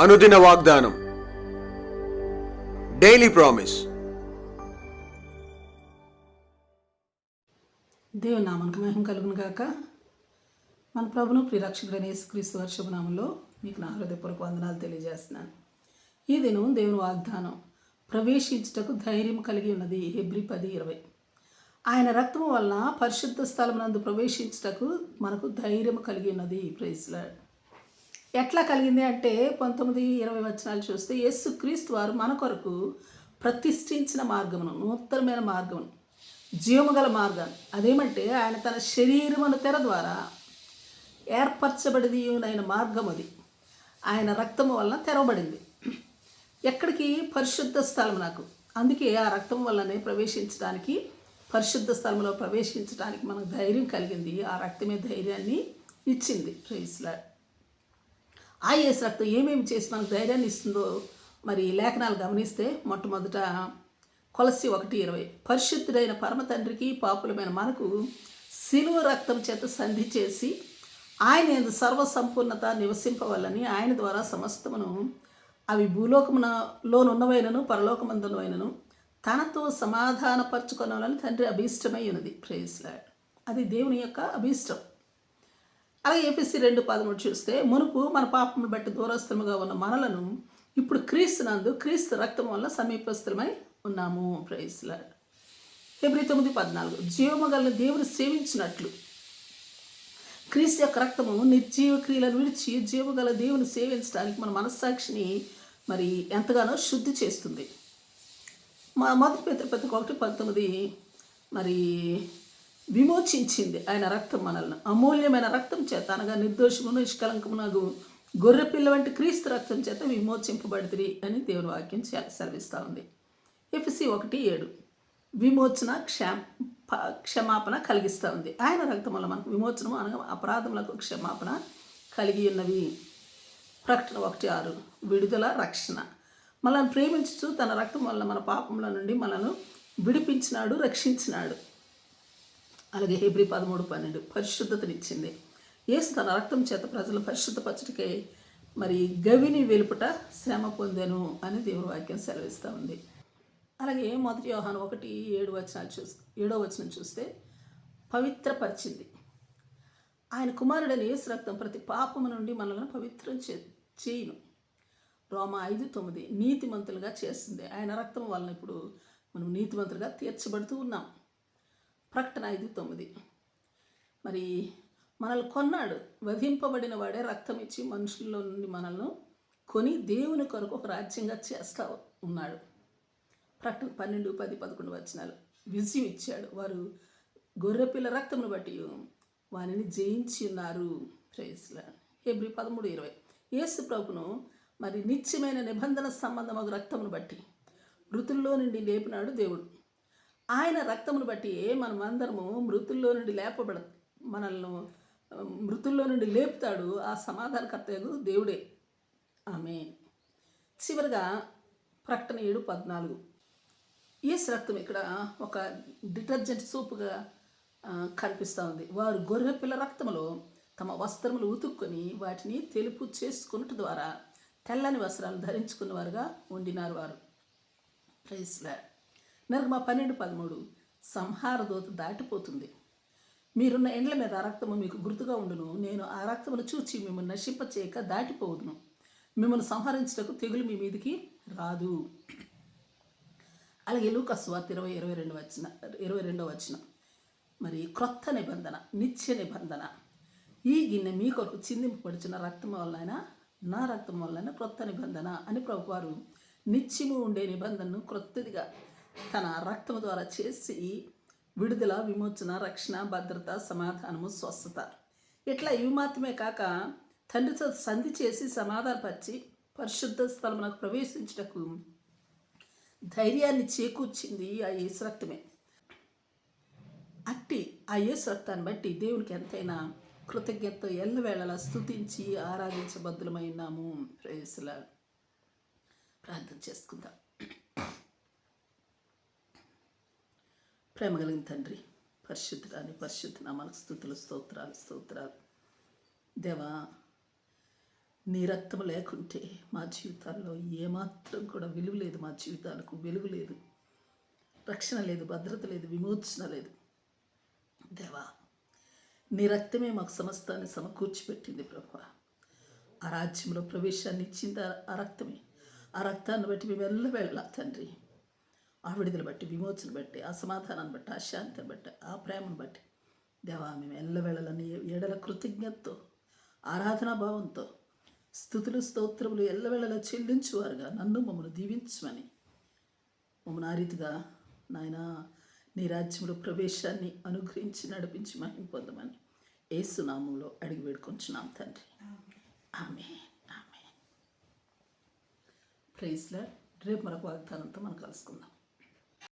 అనుదిన వాగ్దానం. Daily promise దేవుని నామానికి మహిమ కలుగును గాక. మన ప్రభును ప్రిరక్షకుడైన యేసుక్రీస్తు వర్షభనామంలో మీకు నా హృదయపూర్వక వందనాలు తెలియజేస్తున్నాను. ఈ దినం దేవుని వాగ్దానం ప్రవేశించుటకు ధైర్యం కలిగి ఉన్నది హెబ్రి పది ఇరవై. ఆయన రక్తము వలన పరిశుద్ధ స్థలమునందు ప్రవేశించుటకు మనకు ధైర్యం కలిగి ఉన్నది. ప్రైస్లాడ్ ఎట్లా కలిగింది అంటే పంతొమ్మిది ఇరవై వచనాలు చూస్తే యేసు క్రీస్తు వారు మన కొరకు ప్రతిష్ఠించిన మార్గమును నూతనమైన మార్గమును జీవముగల మార్గాన్ని అదేమంటే ఆయన తన శరీరమును తెర ద్వారా ఏర్పరచబడిది అయిన మార్గం అది. ఆయన రక్తము వలన తెరవబడింది. ఎక్కడికి? పరిశుద్ధ స్థలం నాకు. అందుకే ఆ రక్తం వల్లనే ప్రవేశించడానికి పరిశుద్ధ స్థలంలో ప్రవేశించడానికి మనకు ధైర్యం కలిగింది. ఆ రక్తమే ధైర్యాన్ని ఇచ్చింది. ప్రైస్లా ఆ యేసు రక్తం ఏమేమి చేసి మనకు ధైర్యాన్ని ఇస్తుందో మరి లేఖనాలు గమనిస్తే మొట్టమొదట కొలసి ఒకటి ఇరవై. పరిశుద్ధుడైన పరమ తండ్రికి పాపులమైన మనకు శిలువ రక్తం చేత సంధి చేసి ఆయన యందు సర్వ సంపూర్ణత నివసింపవల్లని ఆయన ద్వారా సమస్తమును అవి భూలోకమునలోనున్నవైనను పరలోకమందునవైనను తనతో సమాధానపరచుకొనాలని తండ్రి అభీష్టమై ఉన్నది. ప్రేయస్లాడ్ అది దేవుని యొక్క అభీష్టం. అలాగే ఏపీసీ రెండు పదమూడు చూస్తే మునుపు మన పాపమును బట్టి దూరస్థముగా ఉన్న మనలను ఇప్పుడు క్రీస్తునందు క్రీస్తు రక్తం వల్ల సమీపస్థులమై ఉన్నాము. ప్రైజ్లా ఫిబ్రవరి తొమ్మిది పద్నాలుగు. జీవమగలను దేవుడు సేవించినట్లు. క్రీస్తు యొక్క రక్తము నిర్జీవ క్రియలను విడిచి జీవగల దేవుని సేవించడానికి మన మనస్సాక్షిని మరి ఎంతగానో శుద్ధి చేస్తుంది. మా మొదటి పెద్ద ఒకటి పంతొమ్మిది మరి విమోచించింది ఆయన రక్తం మనల్ని. అమూల్యమైన రక్తం చేత అనగా నిర్దోషమును నిష్కలంకమునగు గొర్రె పిల్ల వంటి క్రీస్తు రక్తం చేత విమోచింపబడితిరి అని దేవుని వాక్యం సెలవిస్తూ ఉంది. ఎఫ్సి ఒకటి ఏడు. విమోచన క్షమ క్షమాపణ కలిగిస్తూ ఉంది. ఆయన రక్తం వల్ల మనకు విమోచనము అనగా అపరాధములకు క్షమాపణ కలిగి ఉన్నవి. ప్రకటన ఒకటి ఆరు. విడుదల రక్షణ. మనల్ని ప్రేమించుతూ తన రక్తం వల్ల మన పాపముల నుండి మనల్ని విడిపించినాడు రక్షించినాడు. అలాగే హెబ్రి పదమూడు పన్నెండు పరిశుద్ధతనిచ్చింది. యేసు తన రక్తం చేత ప్రజలు పరిశుద్ధపరచుటకే మరి గవిని వెలుపుట శ్రమ పొందెను అని దేవుని వాక్యం సెలవిస్తూ ఉంది. అలాగే మొదటి యోహాను ఒకటి ఏడు వచనాలు చూస్తే ఏడో వచనం చూస్తే పవిత్రపరిచింది. ఆయన కుమారుడైన యేసు రక్తం ప్రతి పాపము నుండి మనల్ని పవిత్రం చే చేయును. రోమ ఐదు తొమ్మిది నీతిమంతులుగా చేస్తుంది. ఆయన రక్తం వలన ఇప్పుడు మనం నీతిమంతులుగా తీర్చబడుతూ ఉన్నాం. ప్రకటన ఐదు తొమ్మిది. మరి మనల్ని కొన్నాడు వధింపబడిన వాడే రక్తం ఇచ్చి మనుషుల్లో నుండి మనల్ని కొని దేవుని కొరకు ఒక రాజ్యంగా చేస్తా ఉన్నాడు. ప్రకటన పన్నెండు పది పదకొండు వచనాలు. విజయం ఇచ్చాడు. వారు గొర్రెపిల్ల రక్తమును బట్టి వారిని జయించి ఉన్నారు. ప్రేస్లా పదమూడు ఇరవై. యేసు ప్రభును మరి నిత్యమైన నిబంధన సంబంధమగు రక్తమును బట్టి మృతుల్లో నుండి లేపినాడు దేవుడు. ఆయన రక్తమును బట్టి మనమందరము మృతుల్లో నుండి లేపబడ మనల్ని మృతుల్లో నుండి లేపుతాడు ఆ సమాధానకర్తయగు దేవుడే. ఆమె చివరిగా ప్రకటన ఏడు పద్నాలుగు. యేసు రక్తం ఇక్కడ ఒక డిటర్జెంట్ సూపుగా కనిపిస్తూ ఉంది. వారు గొర్రె పిల్ల రక్తములో తమ వస్త్రములు ఉతుక్కొని వాటిని తెలుపు చేసుకున్నట్టు ద్వారా తెల్లని వస్త్రాలు ధరించుకున్నవారుగా ఉండినారు వారు. ప్రైస్లా నిర్గమ పన్నెండు పదమూడు. సంహార దూత దాటిపోతుంది. మీరున్న ఎండ్ల మీద ఆ రక్తము మీకు గుర్తుగా ఉండును. నేను ఆ రక్తమును చూచి మిమ్మల్ని నశింపచేయక చేయక మిమ్మల్ని సంహరించటకు తెగులు మీ మీదికి రాదు. అలాగే లూకస్ ఇరవై ఇరవై రెండు వచ్చిన ఇరవై రెండో వచ్చిన మరి క్రొత్త నిబంధన నిత్య నిబంధన. ఈ గిన్నె మీ కొరకు చిందింపబడిచిన రక్తం వల్లైనా నా రక్తం వల్లైనా క్రొత్త నిబంధన అని ప్రభువారు నిత్యము ఉండే నిబంధనను క్రొత్తదిగా తన రక్తము ద్వారా చేసి విడుదల విమోచన రక్షణ భద్రత సమాధానము స్వస్థత. ఇట్లా ఇవి మాత్రమే కాక తండ్రితో సంధి చేసి సమాధానపరిచి పరిశుద్ధ స్థలమునకు ప్రవేశించుటకు ధైర్యాన్ని చేకూర్చింది ఆ యేసు రక్తమే. అట్టి ఆ యేసు రక్తాన్ని బట్టి దేవునికి ఎంతైనా కృతజ్ఞత ఎల్లవేళలా స్తుతించి ఆరాధించబద్దులమై ఉన్నాము. ప్రేసులా ప్రార్థన చేసుకుందాం. ప్రేమ కలిగిన తండ్రి పరిశుద్ధురాని పరిశుద్ధ నామాలకు స్థుతులు స్తోత్రాలు స్తోత్రాలు. దేవా నీ రక్తం లేకుంటే మా జీవితాల్లో ఏమాత్రం కూడా విలువ లేదు మా జీవితాలకు వెలుగు లేదు. రక్షణ లేదు భద్రత లేదు విమోచన లేదు. దేవా నీ రక్తమే మాకు సమస్తాన్ని సమకూర్చిపెట్టింది ప్రభు. ఆ రాజ్యంలో ప్రవేశాన్ని ఇచ్చింది ఆ- రక్తమే. ఆ రక్తాన్ని బట్టి మేము వెళ్ళ తండ్రి ఆ విడుదల బట్టి విమోచన బట్టి ఆ సమాధానాన్ని బట్టి ఆ శాంతిని బట్టి ఆ ప్రేమను బట్టి. దేవా మేము ఎల్లవేళలని ఏడల కృతజ్ఞతతో ఆరాధనా భావంతో స్థుతులు స్తోత్రములు ఎల్లవేళలా చెల్లించువారుగా నన్ను మమ్మల్ని దీవించమని. మమ్మల్ని ఆ రీతిగా నాయన నీ రాజ్యంలో ప్రవేశాన్ని అనుగ్రహించి నడిపించి మహిం పొందమని ఏసునామంలో అడిగి వేడుకొంచున్నాం తండ్రి. ఆమె ఆమె ప్రైజ్లా రేపు మరొక వాగ్దానంతో మనం కలుసుకుందాం.